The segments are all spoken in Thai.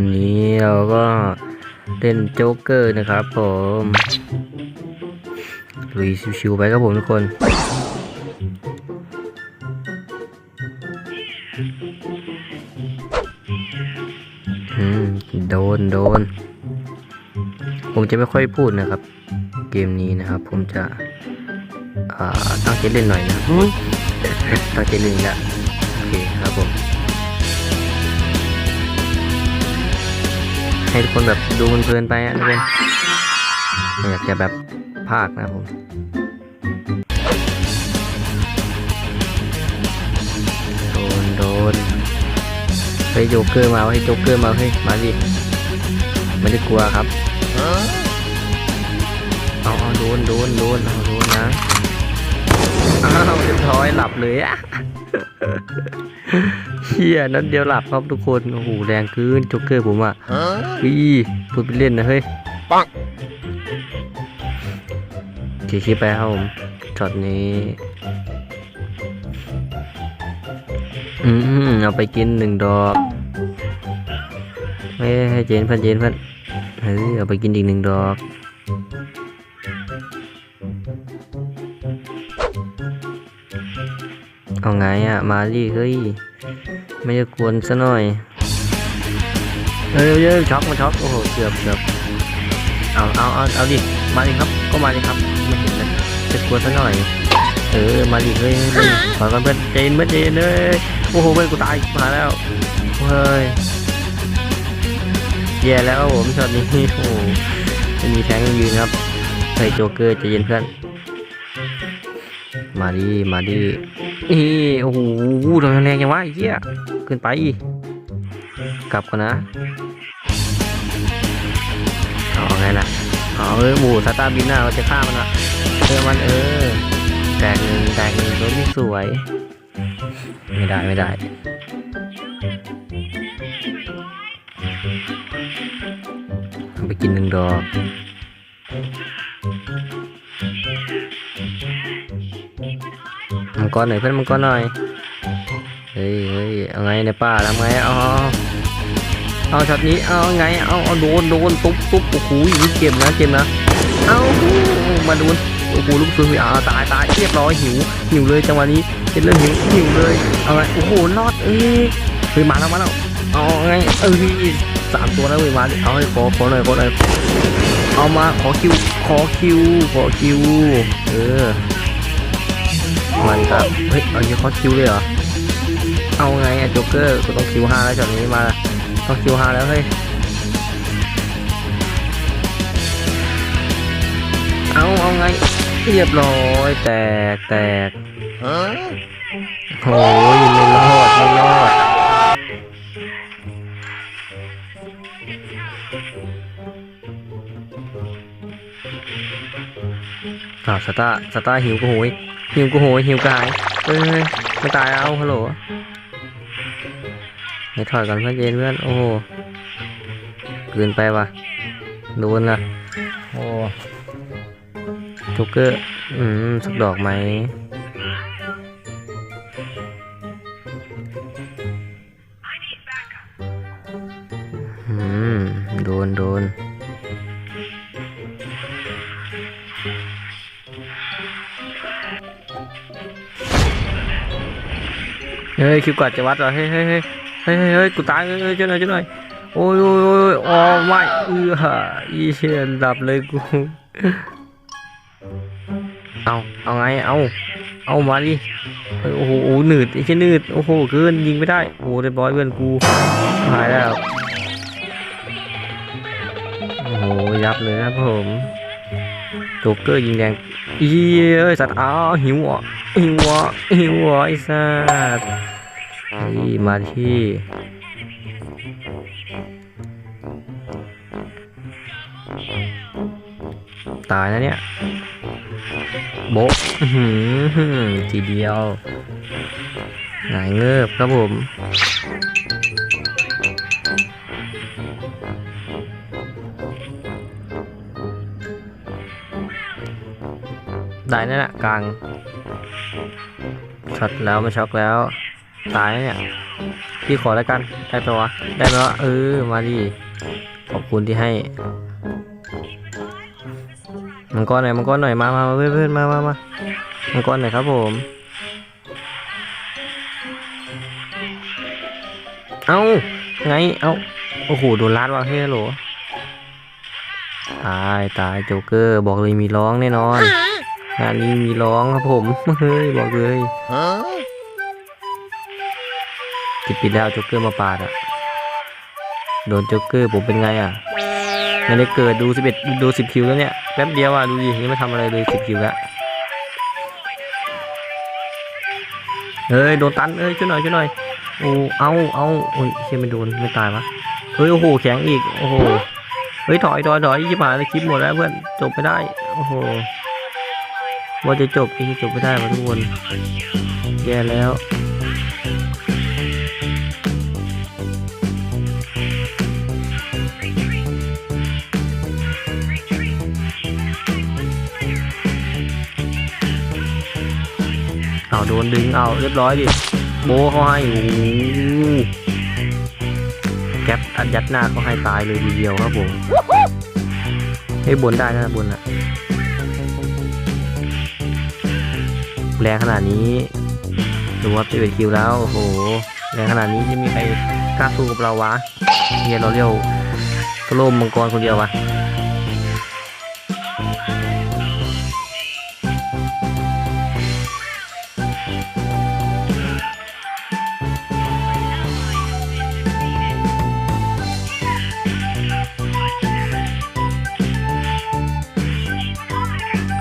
วันนี้เราก็เล่นโจ๊กเกอร์นะครับผมลุยชิวๆไปครับผมทุกคนอืมโดนโดน ผมจะไม่ค่อยพูดนะครับ เกมนี้นะครับ ผมจะอ่าตั้งใจเล่นหน่อยนะครับตั้งใจเล่นละโอเคครับผม ให้ทุกคนแบบดูเพลินๆไปอะทุกคนไม่อยากจะแบบภาคนะผมโดนโดนเฮ้ยโจ๊กเกอร์มาเฮ้ยโจ๊กเกอร์มาเฮ้ยมาดิไม่ได้กลัวครับเอาเอาโดนโดนโดนเอาโดนนะ อ้าวเรียบร้อยหลับเลยอะเฮียนั้นเดียวหลับครับทุกคนโอ้โหแรงขึ้นโจ๊กเกอร์ผมอะอีพูดไปเล่นนะเฮ้ยปังขี่คลิปไปครับผมช็อตนี้อืมเอาไปกินหนึ่งดอกเฮ้ยให้เจนเพื่อนเจนเพื่อนเฮ้ยเอาไปกินอีกหนึ่งดอก เอาไงอะ มาดิเฮ้ย ไม่จะกวนซะหน่อยเฮ้ยเฮ้ยช็อกมาช็อกโอ้โหเกือบเกือบเอาเอาเอาเอาดิมาดิครับก็มาดิครับไม่เห็นเลยจะกวนซะหน่อย เออมาดิเฮ้ยเฮ้ยขอกันเพื่อนเจนเพื่อนเจนเลยโอ้โหเพื่อนกูตายมาแล้วเฮ้ยแย่แล้วผมช็อตนี้โอ้โหจะมีแทงยืนครับเฮ้ยโจเกอร์ใจเย็นเพื่อน มาดิมาดิ นี่โอ้โหทำไมแรงยังวะไอ้เหี้ยเกินไป กลับก่อนนะ เอาไงล่ะ เอาเออหมูสตาร์บินหน้าเราจะฆ่ามันอะเออมันเออ แตกหนึ่งแตกหนึ่งตัวนี้สวย ไม่ได้ไม่ได้ไปกินหนึ่งดอก งกรหน่อยเพื่อนมังกรหน่อยเฮ้ยเฮ้ยเอาไงในป่าทำไงเอาเอาเอาช็อตนี้เอาไงเอาเอาโดนโดนตุ๊บตุ๊บโอ้โหเจ็บนะเจ็บนะเอามาโดนโอ้โหลูกปืนอ่าตายตายเรียบร้อยหิวหิวเลยจังหวะนี้เห็นเริ่มหิวหิวเลยเอาไงโอ้โหรอดเอ้ยเฮ้ยมาแล้วมาแล้วเอาไงเออสามตัวแล้วเว้ยมาเอาให้ขอขอหน่อยขอหน่อยเอามาขอคิวขอคิวขอคิวเออ มันครับเฮ้ยเอาเยอะขอคิวเลยเหรอ เอาไงอะโจ๊กเกอร์ก็ต้องคิวห้าแล้วจากนี้มาต้องคิวห้าแล้วเฮ้ย เอาเอาไงเรียบร้อยแตกแตกโอ้ยไม่รอดไม่รอด อ้าวสตาสตาหิวกูโหยหิวกูโหยหิวกายเอ้ยไม่ตายเอาฮัลโหลให้ถอยก่อนเพื่อนเย็นเพื่อนโอ้โหเกินไปว่ะโดนละโอ้โจ๊กเกอร์อืมสักดอกไหมอืมโดนโดน เฮ้ยคิวกวาดจะวัดเหรอเฮ้ยเฮ้ยเฮ้ยเฮ้ยเฮ้ยกูตายเฮ้ยเฮ้ยช่วยหน่อยช่วยหน่อยโอ้ยโอ้ยโอ้ยโอ้ไม่เออฮะอีเชียนดับเลยกูเอาเอาไงเอาเอามาดิโอ้โหหนืดไอ้แค่หนืดโอ้โหเกินยิงไม่ได้โอ้โหเรียบร้อยเพื่อนกูหายแล้วโอ้โหยับเลยนะผมโจ๊กเกอร์ยิงแดงอีเอ้ยสัตว์อ้าวหิวอะ หิวอะหิวอะไอ้สัตว์เฮ้ยมาที่ตายนะเนี่ยโบะทีเดียว หงายเงือบครับผม ได้นั่นแหละกลาง ช็อตแล้วมาช็อกแล้ว ตายเนี่ย พี่ขอแล้วกัน ได้ปะวะ ได้ไหมวะเออ มาดิ ขอบคุณที่ให้ มังกรหน่อย มังกรหน่อย มามาเพื่อนเพื่อนมามามามังกรหน่อยครับผมเอ้าไง เอ้าโอ้โห โดนลัดว่ะเฮ้ยโหล ตาย ตาย โจ๊กเกอร์ บอกเลยมีร้องแน่นอน งานนี้มีร้องครับผมเฮ้ยบอกเลยติดปิดแล้วโจ๊กเกอร์มาปาดอะโดนโจ๊กเกอร์ผมเป็นไงอะไม่ได้เกิดดูสิบเอ็ดดูสิบคิวแล้วเนี่ยแป๊บเดียวอะดูดิยังไม่ทำอะไรเลยสิบคิวแล้วเฮ้ยโดนตันเอ้ยช่วยหน่อยช่วยหน่อยโอ้เอาเอาโอ้ยเชี่ยไม่โดนไม่ตายวะเฮ้ยโอ้โหแข็งอีกโอ้โหเฮ้ยถอยถอยถอยชิบหายเลยคลิปหมดแล้วเพื่อนจบไม่ได้โอ้โห ว่าจะจบอีกจบไม่ได้วะทุกคนแย่แล้ว เอาโดนดึงเอาเรียบร้อยดิ โบเขาให้โอ้แก๊ปอัดยัดหน้าเขาให้ตายเลยทีเดียวครับผมเฮ้บนได้นะบนอะ แรงขนาดนี้ดูว่าจะเป็นคิวแล้วโอ้โหแรงขนาดนี้จะมีใครกล้าสู้กับเราวะเฮียเราเรียวโซโลมมังกรคนเดียววะ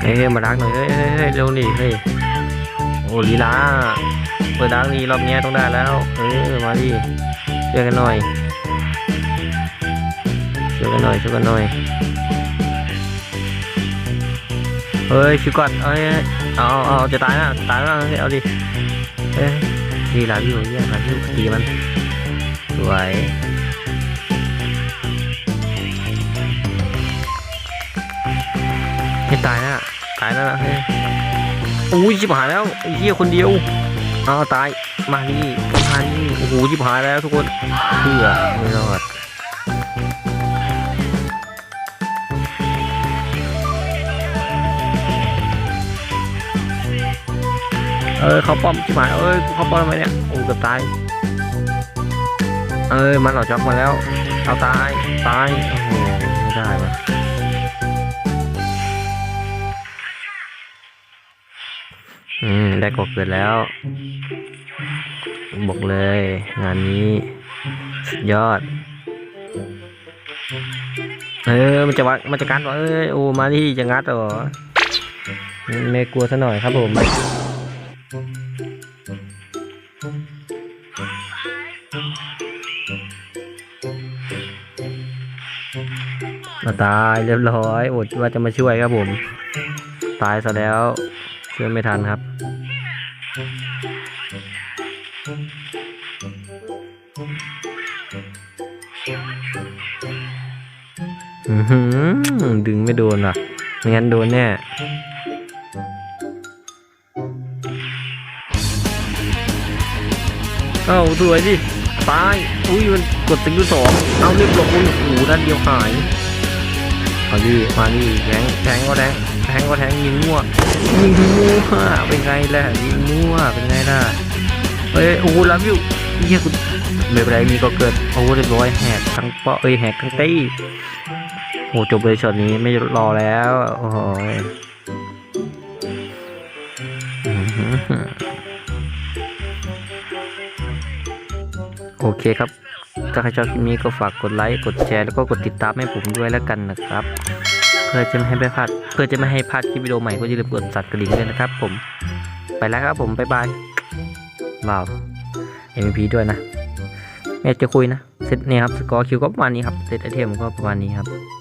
เฮ้ยมาดักหน่อยเฮ้ยเฮ้ยเฮ้ยเร็วหนีเฮ้ย ลีลาเปิดดังนี่รอบเนี้ยต้องได้แล้วเออมาดิช่วยกันหน่อยช่วยกันหน่อยช่วยกันหน่อยเฮ้ยชิวก่อนเอ้ยเอาเอาจะตายนะตายแล้วเอาดิเฮ้ยดีลาวิวเยี่ยลาวิวตีมันสวยไม่ตายนะตายแล้วนะเฮ้ย อ้ยชิบหายแล้วไอ้เหี้ยคนเดียวเอาตายมานี่มานี่โอ้โหชิบหายแล้วทุกคนเพื่อไม่รอดเออเขาป้อมชิบหายเอ้ยเขาป้อมทำไมเนี่ยโอ้เกือบตายเอ้ยมันหลอกจ็อกมาแล้วเอาตายตายโอ้โหไม่ได้วะ อืมได้กบเกิดแล้ว บอกเลย งานนี้สุดยอด เออมันจะวัดมันจะกัดวะเอ้ยโอ้มาที่จะงัดเหรอไม่กลัวซะหน่อยครับผมมาตายเรียบร้อยอดว่าจะมาช่วยครับผม ตายซะแล้ว ช่วยไม่ทันครับ อือหือดึงไม่โดนว่ะ ไม่งั้นโดนแน่เอ้าสวยดิตาย อุ้ยมันกดสกิลสองเอาเรียบร้อยโอ้โหด้านเดียวหาย เอาดิมาดิแทงแทงก็แทง แทงก็แทงยิงมั่วยิงมั่วเป็นไงล่ะยิงมั่วเป็นไงล่ะเฮ้ยโอ้โหรับอยู่เฮียคุณไม่เป็นไรมีก็เกิดโอ้โหเรียบร้อยแหกทั้งเปาะเอ้ยแหกทั้งตี้โอ้จบเลยช็อตนี้ไม่รอแล้วโอ้โหโอเคครับ ถ้าใครชอบคลิปนี้ก็ฝากกดไลค์ กดแชร์ แล้วก็กดติดตามให้ผมด้วยแล้วกันนะครับ เพื่อจะไม่ให้พลาดเพื่อจะไม่ให้พลาดคลิปวิดีโอใหม่ก็อย่าลืมกดสั่นกระดิ่งด้วยนะครับ ผมไปแล้วครับผมบ๊ายบายว้าว MVP ด้วยนะแม่จะคุยนะเซตเนี่ยครับสกอร์คิวก็ประมาณนี้ครับเซตไอเทมก็ประมาณนี้ครับ